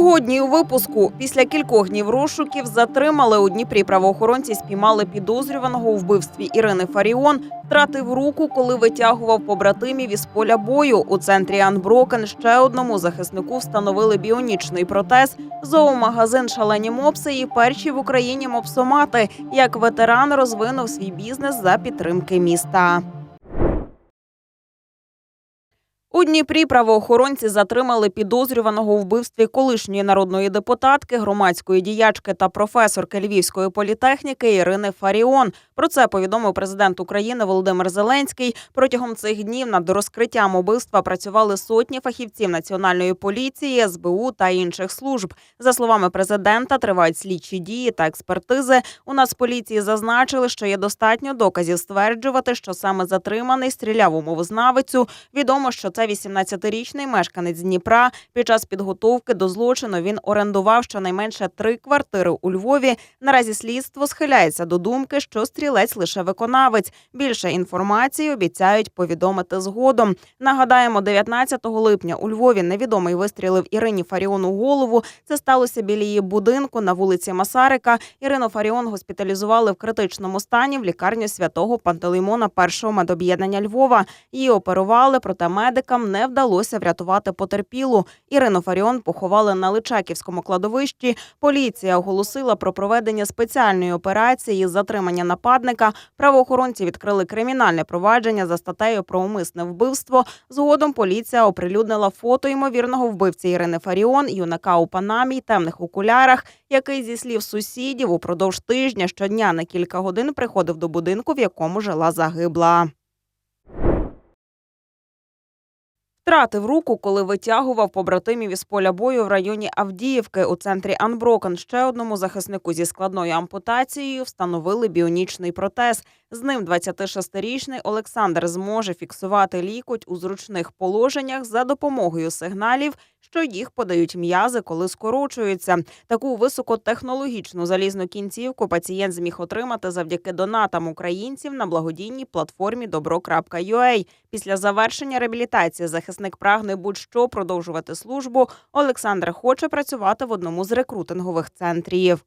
Сьогодні у випуску після кількох днів розшуків затримали у Дніпрі правоохоронці, спіймали підозрюваного у вбивстві Ірини Фаріон. Втратив руку, коли витягував побратимів із поля бою. У центрі Анброкен ще одному захиснику встановили біонічний протез. Зоомагазин Шалені мопси і перші в Україні мопсомати. Як ветеран розвинув свій бізнес за підтримки міста. У Дніпрі правоохоронці затримали підозрюваного у вбивстві колишньої народної депутатки, громадської діячки та професорки Львівської політехніки Ірини Фаріон. Про це повідомив президент України Володимир Зеленський. Протягом цих днів над розкриттям убивства працювали сотні фахівців національної поліції, СБУ та інших служб. За словами президента, тривають слідчі дії та експертизи. У Нацполіції зазначили, що є достатньо доказів стверджувати, що саме затриманий стріляв у мовознавицю. Відомо, що це 18-річний мешканець Дніпра. Під час підготовки до злочину він орендував щонайменше три квартири у Львові. Наразі слідство схиляється до думки, що стрілець лише виконавець. Більше інформації обіцяють повідомити згодом. Нагадаємо, 19 липня у Львові невідомий вистрілив Ірині Фаріон у голову. Це сталося біля її будинку на вулиці Масарика. Ірину Фаріон госпіталізували в критичному стані в лікарню святого Пантелеймона першого медоб'єднання Львова. Її оперували, проте медикам не вдалося врятувати потерпілу. Ірину Фаріон поховали на Личаківському кладовищі. Поліція оголосила про проведення спеціальної операції з затримання нападника. Правоохоронці відкрили кримінальне провадження за статтею про умисне вбивство. Згодом поліція оприлюднила фото ймовірного вбивці Ірини Фаріон, юнака у панамі темних окулярах, який зі слів сусідів упродовж тижня щодня на кілька годин приходив до будинку, в якому жила загибла. Втратив руку, коли витягував побратимів із поля бою в районі Авдіївки у центрі Анброкен. Ще одному захиснику зі складною ампутацією встановили біонічний протез. З ним 26-річний Олександр зможе фіксувати лікоть у зручних положеннях за допомогою сигналів, що їх подають м'язи, коли скорочуються. Таку високотехнологічну залізну кінцівку пацієнт зміг отримати завдяки донатам українців на благодійній платформі Добро.ua. Після завершення реабілітації захисник прагне будь-що продовжувати службу. Олександр хоче працювати в одному з рекрутингових центрів.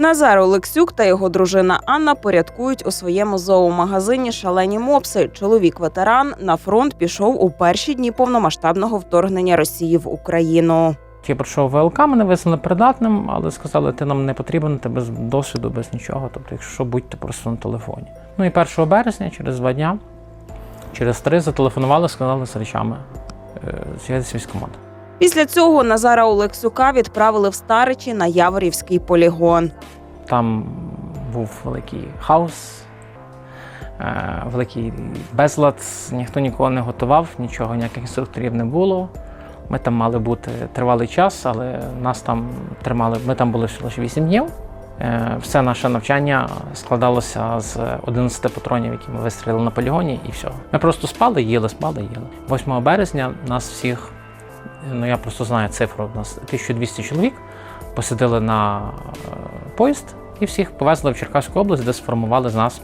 Назар Олексюк та його дружина Анна порядкують у своєму зоомагазині шалені мопси. Чоловік ветеран на фронт пішов у перші дні повномасштабного вторгнення Росії в Україну. Я пройшов ВЛК, мене визнали придатним, але сказали, ти нам не потрібен, ти без досвіду, без нічого. Тобто, якщо що, будьте просто на телефоні. Ну і 1 березня, через два дня, через три зателефонували, сказали з речами е, з'їдеться військкомат. Після цього Назара Олексюка відправили в Старичі на Яворівський полігон. Там був великий хаос, е, великий безлад, ніхто нікого не готував, нічого, ніяких інструкторів не було. Ми там мали бути тривалий час, але нас там тримали. Ми там були лише 8 днів. Е, Все наше навчання складалося з 11 патронів, які ми вистрілили на полігоні, і все. Ми просто спали, їли, спали, їли. 8 березня нас всіх, ну я просто знаю цифру, у нас 1200 чоловік посадили на е, поїзд і всіх повезли в Черкаську область, де сформували з нас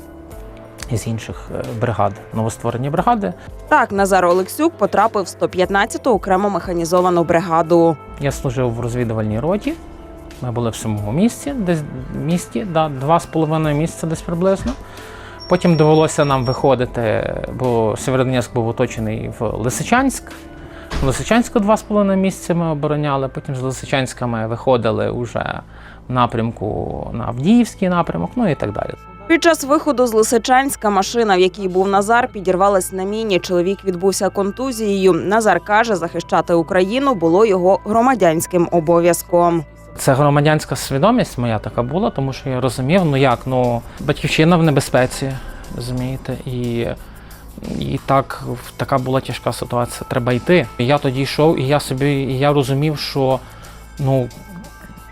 із інших е, бригад, новостворені бригади. Так, Назар Олексюк потрапив в 115-ту окремо механізовану бригаду. Я служив в розвідувальній роті. Ми були в самому місці, десь місті, да, два з половиною місяця десь приблизно. Потім довелося нам виходити, бо Сєвєродонецьк був оточений в Лисичанськ. Лисичанську два з половиною місяці ми обороняли. Потім з Лисичанська ми виходили вже в напрямку на Авдіївський напрямок, ну і так далі. Під час виходу з Лисичанська машина, в якій був Назар, підірвалась на міні. Чоловік відбувся контузією. Назар каже, захищати Україну було його громадянським обов'язком. Це громадянська свідомість моя така була, тому що я розумів, ну як, ну батьківщина в небезпеці, розумієте, і, і так така була тяжка ситуація. Треба йти. Я тоді йшов, і я собі і я розумів, що ну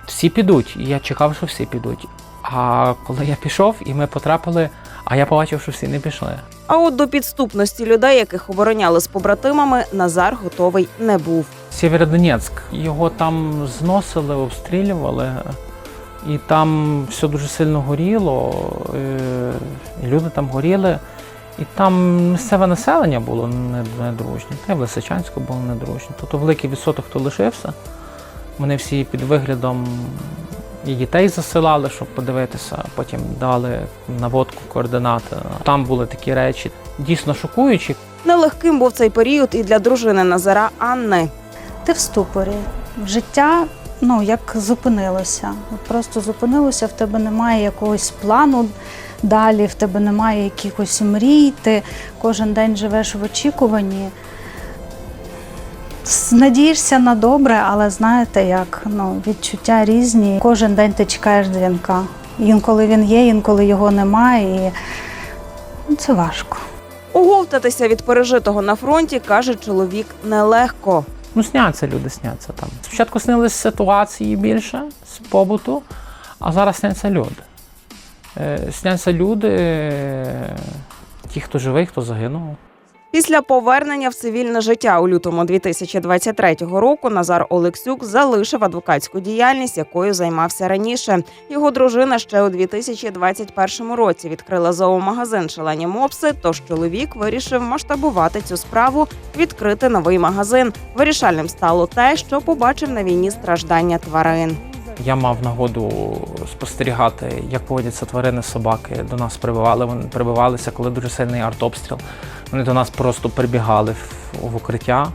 всі підуть. І я чекав, що всі підуть. А коли я пішов, і ми потрапили, а я побачив, що всі не пішли. А от до підступності людей, яких обороняли з побратимами, Назар готовий не був. Сєвєродонецьк. Його там зносили, обстрілювали, і там все дуже сильно горіло. е, Люди там горіли. І там місцеве населення було не- недружнє, та й в Лисичанську було недружнє. Тобто великий відсоток, хто лишився. Вони всі під виглядом і дітей засилали, щоб подивитися, потім дали наводку координати. Там були такі речі дійсно шокуючі. Нелегким був цей період і для дружини Назара Анни. Ти в ступорі. Життя ну, як зупинилося. Просто зупинилося, в тебе немає якогось плану далі, в тебе немає якихось мрій, ти кожен день живеш в очікуванні. Надієшся на добре, але знаєте, як ну, відчуття різні. Кожен день ти чекаєш дзвінка. Інколи він є, інколи його немає. І ну, це важко. Оговтатися від пережитого на фронті, каже чоловік, нелегко. Ну, сняться люди, сняться там. Спочатку снились ситуації більше з побуту, а зараз сняться люди. Е, Сняться люди, е, ті, хто живий, хто загинув. Після повернення в цивільне життя у лютому 2023 року Назар Олексюк залишив адвокатську діяльність, якою займався раніше. Його дружина ще у 2021 році відкрила зоомагазин Шалені мопси. Тож чоловік вирішив масштабувати цю справу, відкрити новий магазин. Вирішальним стало те, що побачив на війні страждання тварин. Я мав нагоду спостерігати, як поводяться тварини, собаки. До нас прибивали. Вони прибивалися, коли дуже сильний артобстріл. Вони до нас просто прибігали в, в укриття.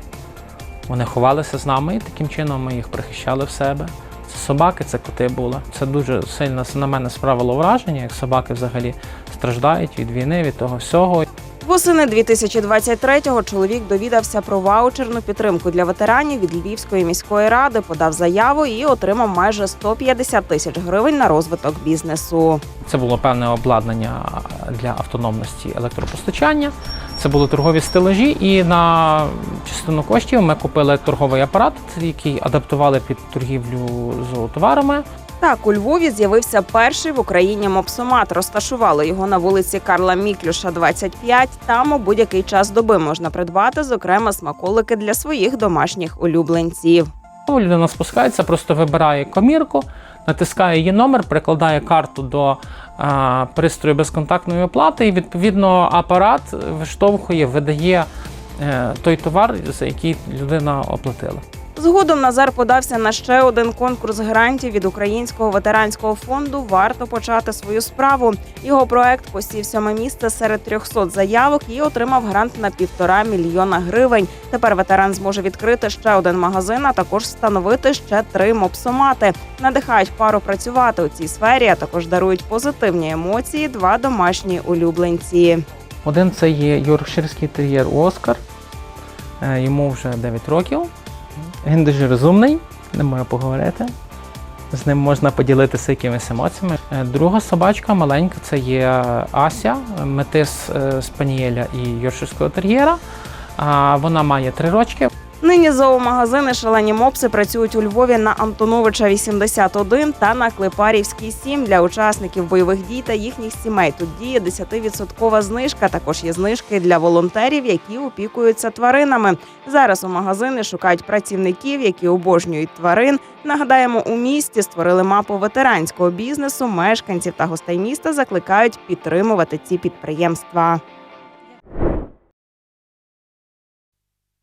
Вони ховалися з нами, і таким чином ми їх прихищали в себе. Це собаки, це коти були. Це дуже сильно на мене справило враження, як собаки взагалі страждають від війни, від того всього. Восени 2023-го чоловік довідався про ваучерну підтримку для ветеранів від Львівської міської ради, подав заяву і отримав майже 150 тисяч гривень на розвиток бізнесу. Це було певне обладнання для автономності електропостачання. Це були торгові стелажі, і на частину коштів ми купили торговий апарат, який адаптували під торгівлю зоотоварами. Так, у Львові з'явився перший в Україні мопсомат. Розташували його на вулиці Карла Міклюша, 25. Там у будь-який час доби можна придбати, зокрема, смаколики для своїх домашніх улюбленців. Людина спускається, просто вибирає комірку, натискає її номер, прикладає карту до а, пристрою безконтактної оплати, і відповідно апарат виштовхує, видає е, той товар, за який людина оплатила. Згодом Назар подався на ще один конкурс грантів від Українського ветеранського фонду. Варто почати свою справу. Його проект посів сьоме місце серед 300 заявок і отримав грант на півтора мільйона гривень. Тепер ветеран зможе відкрити ще один магазин, а також встановити ще три мопсомати. Надихають пару працювати у цій сфері, а також дарують позитивні емоції. Два домашні улюбленці. Один це є йоркширський тер'єр Оскар. Е, Йому вже 9 років. Він дуже розумний, не можу поговорити. З ним можна поділитися якимись емоціями. Е, Друга собачка маленька це є Ася, метис е, спанієля і йоркширського тер'єра. Вона має три рочки. Нині зоомагазини шалені мопси працюють у Львові на Антоновича 81 та на Клепарівській 7 для учасників бойових дій та їхніх сімей. Тут діє 10% знижка. Також є знижки для волонтерів, які опікуються тваринами. Зараз у магазини шукають працівників, які обожнюють тварин. Нагадаємо, у місті створили мапу ветеранського бізнесу. Мешканців та гостей міста закликають підтримувати ці підприємства.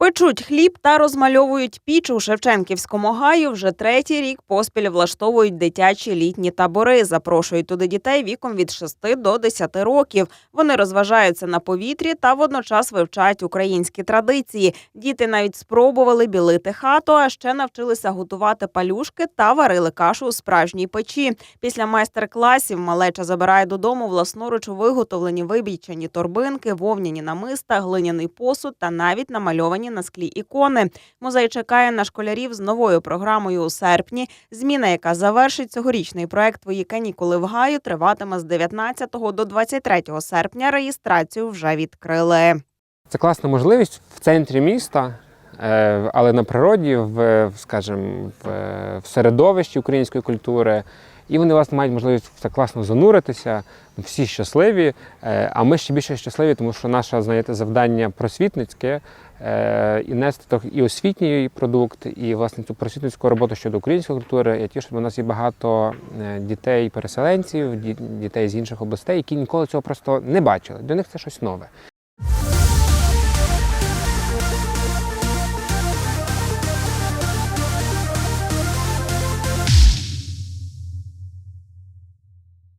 Печуть хліб та розмальовують піч у Шевченківському гаю. Вже третій рік поспіль влаштовують дитячі літні табори. Запрошують туди дітей віком від 6 до 10 років. Вони розважаються на повітрі та водночас вивчають українські традиції. Діти навіть спробували білити хату, а ще навчилися готувати палюшки та варили кашу у справжній печі. Після майстер-класів малеча забирає додому власноруч виготовлені вибійчані торбинки, вовняні намиста, глиняний посуд та навіть намальовані на склі ікони. Музей чекає на школярів з новою програмою у серпні. Зміна, яка завершить цьогорічний проект Твої канікули в гаю, триватиме з 19 до 23 серпня. Реєстрацію вже відкрили. Це класна можливість в центрі міста, е, але на природі, в, скажімо, в, середовищі української культури і вони власне мають можливість все класно зануритися, всі щасливі. Е, А ми ще більше щасливі, тому що наше знаєте, завдання просвітницьке і нести і освітній продукт, і власне цю просвітницьку роботу щодо української культури. Я тішу, що у нас є багато е, дітей-переселенців, дітей з інших областей, які ніколи цього просто не бачили. Для них це щось нове.